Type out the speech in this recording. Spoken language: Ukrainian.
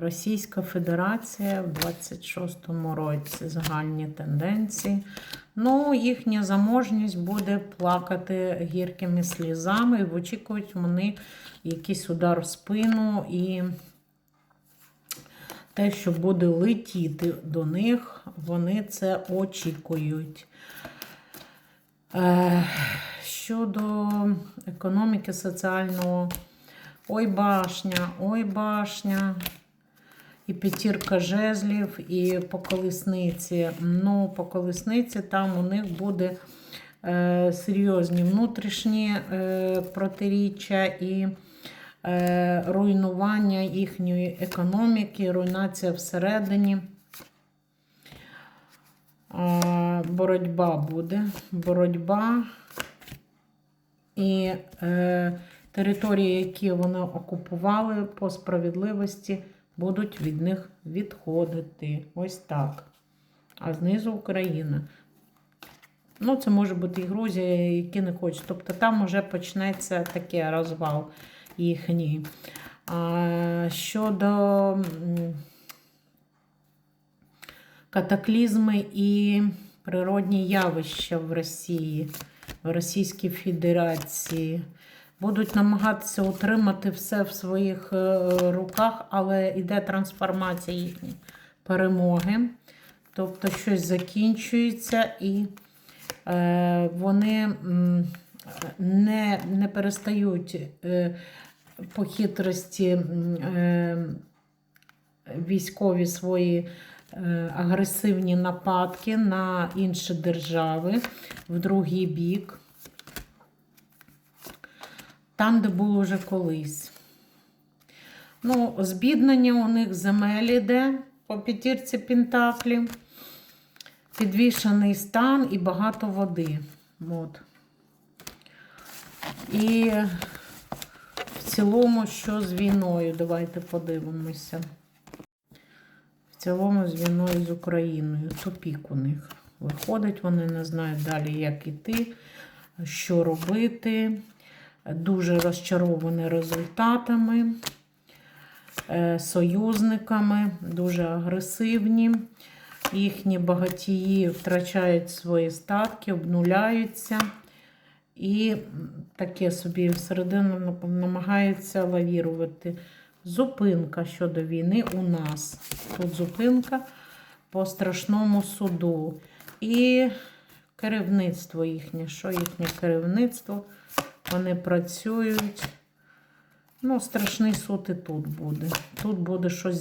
Російська Федерація в 26-му році загальні тенденції. Ну, їхня заможність буде плакати гіркими слізами, і очікують вони якийсь удар в спину і те, що буде летіти до них, вони це очікують. Е, Щодо економіки соціального, ой башня, ой башня, і п'ятірка жезлів, і по колесниці. Ну, по колесниці там у них буде е, серйозні внутрішні е, протиріччя і е, руйнування їхньої економіки, руйнація всередині. А, боротьба буде. Боротьба і е, території, які вони окупували по справедливості, будуть від них відходити. Ось так. А знизу Україна. Ну, це може бути і Грузія, які не хочуть. Тобто там вже почнеться такий розвал їхній. А, щодо катаклізми і природні явища в Росії, в Російській Федерації. Будуть намагатися утримати все в своїх е, руках, але йде трансформація їхньої перемоги. Тобто щось закінчується і е, вони не, не перестають е, по хитрості е, військові свої е, агресивні нападки на інші держави в другий бік. Там, де було вже колись. Ну, збіднення у них земель іде по п'ятірці Пентаклів. Підвішений стан і багато води. От. І в цілому, що з війною? Давайте подивимося. В цілому з війною з Україною. Тупік у них. Виходить, вони не знають далі, як іти, що робити. Дуже розчаровані результатами, е, союзниками, дуже агресивні. Їхні багатії втрачають свої статки, обнуляються. І таке собі всередину намагаються лавірувати. Зупинка щодо війни у нас. Тут зупинка по страшному суду. І керівництво їхнє. Що їхнє керівництво? Вони працюють. Ну, страшний суд і тут буде. Тут буде щось.